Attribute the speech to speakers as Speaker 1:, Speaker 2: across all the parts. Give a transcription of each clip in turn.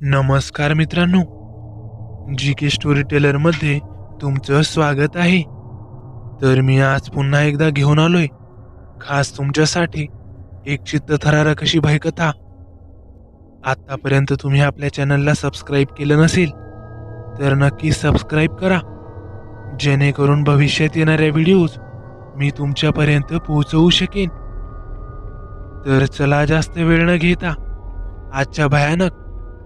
Speaker 1: नमस्कार मित्रांनो जी के स्टोरी टेलरमध्ये तुमचं स्वागत आहे. तर मी आज पुन्हा एकदा घेऊन आलोय. खास तुमच्यासाठी एक चित्तथरारक अशी भयकथा आतापर्यंत तुम्ही आपल्या चॅनलला सबस्क्राईब केलं नसेल तर नक्की सबस्क्राईब करा. जेणेकरून भविष्यात येणाऱ्या व्हिडिओज मी तुमच्यापर्यंत पोहोचवू शकेन. तर चला जास्त वेळ न घेता आजच्या भयानक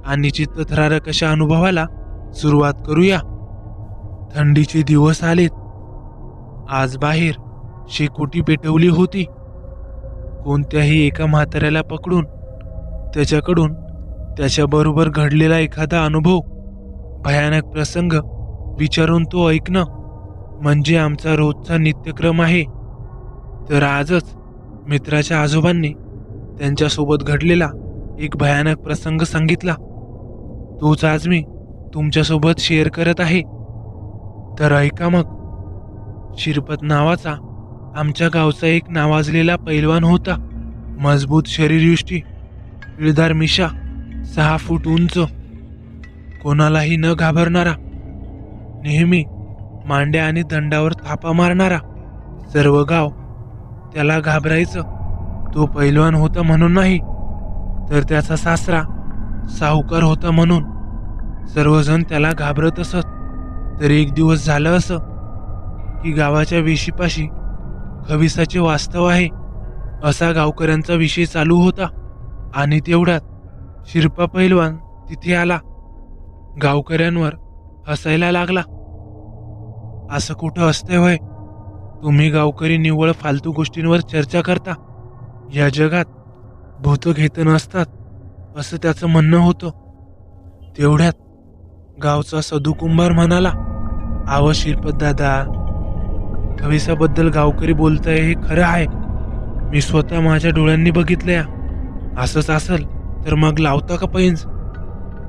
Speaker 1: आणि चित्तथरारक अशा अनुभवाला सुरुवात करूया. थंडीचे दिवस आलेत. आज बाहेर शेकोटी पेटवली होती. कोणत्याही एका म्हाताऱ्याला पकडून त्याच्याकडून त्याच्याबरोबर घडलेला एखादा अनुभव भयानक प्रसंग विचारून तो ऐकणं म्हणजे आमचा रोजचा नित्यक्रम आहे. तर आजच मित्राच्या आजोबांनी त्यांच्यासोबत घडलेला एक भयानक प्रसंग सांगितला. तोच आज मी तुमच्यासोबत शेअर करत आहे. तर ऐका मग. शिरपत नावाचा आमच्या गावचा एक नावाजलेला पैलवान होता. मजबूत शरीरयुष्टी पिळदार मिशा सहा फूट उंच. कोणालाही न घाबरणारा. नेहमी मांड्या आणि दंडावर थापा मारणारा. सर्व गाव त्याला घाबरायचं. तो पैलवान होता म्हणून नाही तर त्याचा सासरा सावकार होता म्हणून सर्वजण त्याला घाबरत असत. तर एक दिवस झालं असं की गावाच्या वेशीपाशी खविसाचे वास्तव आहे. असा गावकऱ्यांचा विषय चालू होता आणि तेवढ्यात शिरपा पैलवान तिथे आला. गावकऱ्यांवर हसायला लागला. असं कुठं असते होय? तुम्ही गावकरी निव्वळ फालतू गोष्टींवर चर्चा करता. या जगात भूत घेत नसतात. असं त्याचं म्हणणं होतं. तेवढ्यात गावचा सदुकुंभार म्हणाला आव शिरपत दादा खविसाबद्दल गावकरी बोलताय हे खरं आहे. मी स्वतः माझ्या डोळ्यांनी बघितलंय. असंच असल तर मग लावता का पैंज?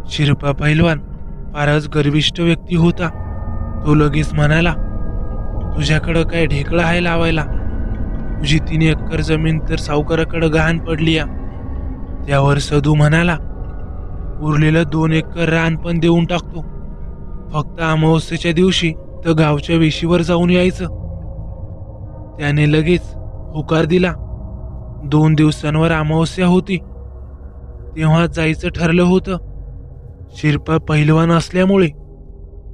Speaker 1: शिरपा पैलवान फारच गर्विष्ठ व्यक्ती होता. तो लगेच म्हणाला तुझ्याकडं काय ढेकळं आहे लावायला? तुझी तीन एकर जमीन तर सावकाराकडं गहाण पडली या त्यावर सदू म्हणाला उरलेलं दोन एकर रान पण देऊन टाकतो. फक्त अमावस्येच्या दिवशी तर गावच्या वेशीवर जाऊन यायचं. त्याने लगेच होकार दिला. दोन दिवसांवर अमावस्या होती. तेव्हा जायचं ठरलं होतं. शिरपा पहिलवान असल्यामुळे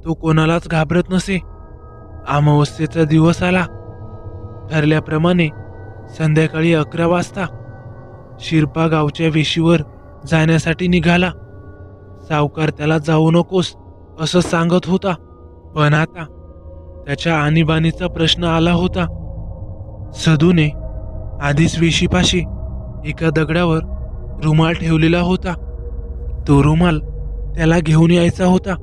Speaker 1: तो कोणालाच घाबरत नसे. अमावस्येचा दिवस आला. ठरल्याप्रमाणे संध्याकाळी अकरा वाजता शिरपा गावच्या वेशीवर जाण्यासाठी निघाला. सावकार त्याला जाऊ नकोस असं सांगत होता. पण आता त्याच्या आणीबाणीचा प्रश्न आला होता. सदूने आधीच वेशीपाशी एका दगडावर रुमाल ठेवलेला होता. तो रुमाल त्याला घेऊन यायचा होता.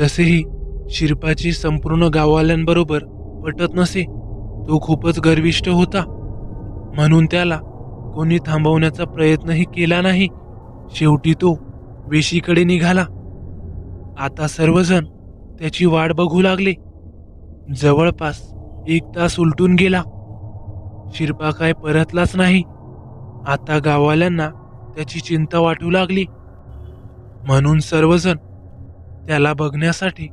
Speaker 1: तसेही शिरपाची संपूर्ण गाववाल्यांबरोबर पटत नसे तो खूपच गर्विष्ट होता. म्हणून त्याला कोणी थांबवण्याचा प्रयत्नही केला नाही. शेवटी तो वेशीकडे निघाला. आता सर्वजण त्याची वाट बघू लागले. जवळपास एक तास उलटून गेला. शिरपा काय परतलाच नाही. आता गाववाल्यांना त्याची चिंता वाटू लागली. म्हणून सर्वजण त्याला बघण्यासाठी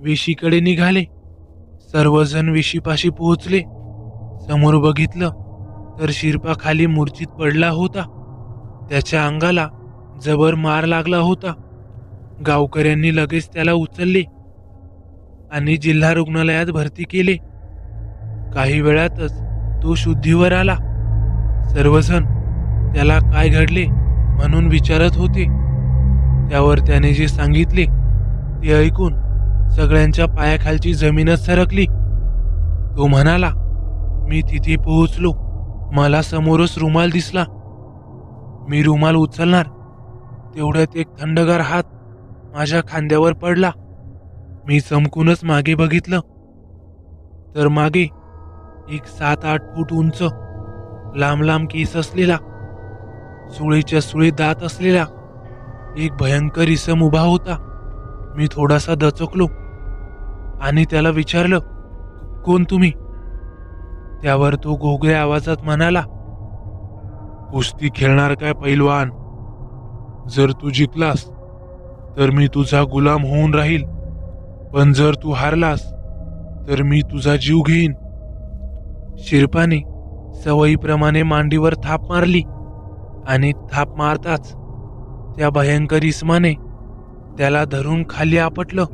Speaker 1: वेशीकडे निघाले. सर्वजण वेशीपाशी पोहोचले. समोर बघितलं तर शिरपा खाली पडला होता. त्याच्या अंगाला जबर मार लागला होता. गावकऱ्यांनी लगेच त्याला उचलले आणि जिल्हा रुग्णालयात भरती केले. काही वेळातच तो शुद्धीवर आला. सर्वजण त्याला काय घडले म्हणून विचारत होते. त्यावर त्याने जे सांगितले ते ऐकून सगळ्यांच्या पायाखालची जमीनच सरकली. तो म्हणाला मी तिथे पोहोचलो. मला समोरच रुमाल दिसला. मी रुमाल उचलणार. तेवढ्यात एक थंडगार हात माझ्या खांद्यावर पडला. मी चमकूनच मागे बघितलं. तर मागे एक सात आठ फूट उंच लांब लांब केस असलेला सुळीच्या सुळी दात असलेला एक भयंकर इसम उभा होता. मी थोडासा दचकलो आणि त्याला विचारलं कोण तुम्ही? त्यावर तो घोगऱ्या आवाजात म्हणाला कुस्ती खेळणार काय पैलवान? जर तू जिंकलास तर मी तुझा गुलाम होऊन राहील. पण जर तू हारलास तर मी तुझा जीव घेईन. शिरपाने सवयीप्रमाणे मांडीवर थाप मारली आणि थाप मारताच त्या भयंकर इस्माने त्याला धरून खाली आपटलं.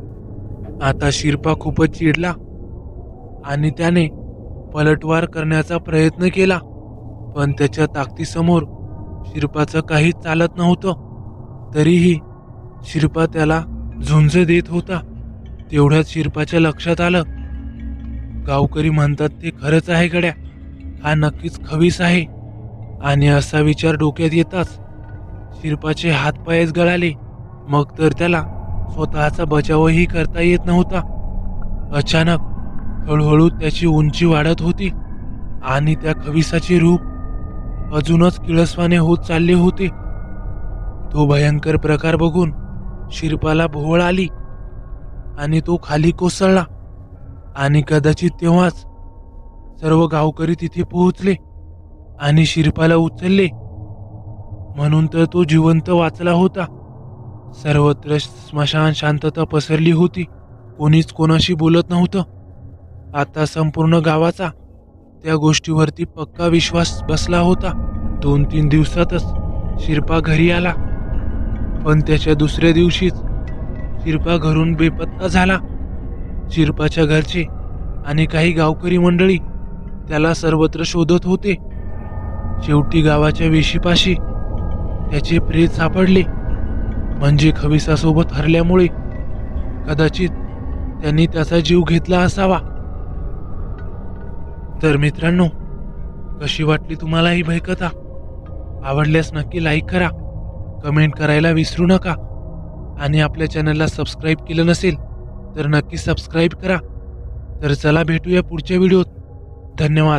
Speaker 1: आता शिरपा खूपच चिडला आणि त्याने पलटवार करण्याचा प्रयत्न केला पण त्याच्या ताकदीसमोर शिरपाचं काहीच चालत नव्हतं. तरीही शिरपा त्याला झुंज देत होता. तेवढ्याच शिरपाच्या लक्षात आलं गावकरी म्हणतात ते खरंच आहे गड्या. हा नक्कीच खवीस आहे. आणि असा विचार डोक्यात येताच शिरपाचे हातपायच गळाले. मग तर त्याला स्वतःचा बचावही करता येत नव्हता. अचानक हळूहळू त्याची उंची वाढत होती आणि त्या खविसाचे रूप अजूनच किळसवाने होत चालले होते. तो भयंकर प्रकार बघून शिरपाला भोवळ आली आणि तो खाली कोसळला आणि कदाचित तेव्हाच सर्व गावकरी तिथे पोहोचले आणि शिरपाला उचलले. म्हणून तर तो जिवंत वाचला होता. सर्वत्र स्मशान शांतता पसरली होती. कोणीच कोणाशी बोलत नव्हतं. आता संपूर्ण गावाचा. त्या गोष्टीवरती पक्का विश्वास बसला होता. दोन तीन दिवसातच शिरपा घरी आला. पण त्याच्या दुसऱ्या दिवशीच शिरपा घरून बेपत्ता झाला. शिरपाच्या घरचे आणि काही गावकरी मंडळी त्याला सर्वत्र शोधत होते. शेवटी गावाच्या वेशीपाशी त्याचे प्रेत सापडले. म्हणजे खविसासोबत हरल्यामुळे कदाचित त्यांनी त्याचा जीव घेतला असावा. तर मित्रांनो कशी वाटली तुम्हाला ही भयकथा? आवडल्यास नक्की लाईक करा कमेंट करायला विसरू नका. आणि आपल्या चॅनलला सबस्क्राईब केलं नसेल तर नक्की सबस्क्राईब करा. तर चला भेटूया पुढच्या व्हिडिओत धन्यवाद.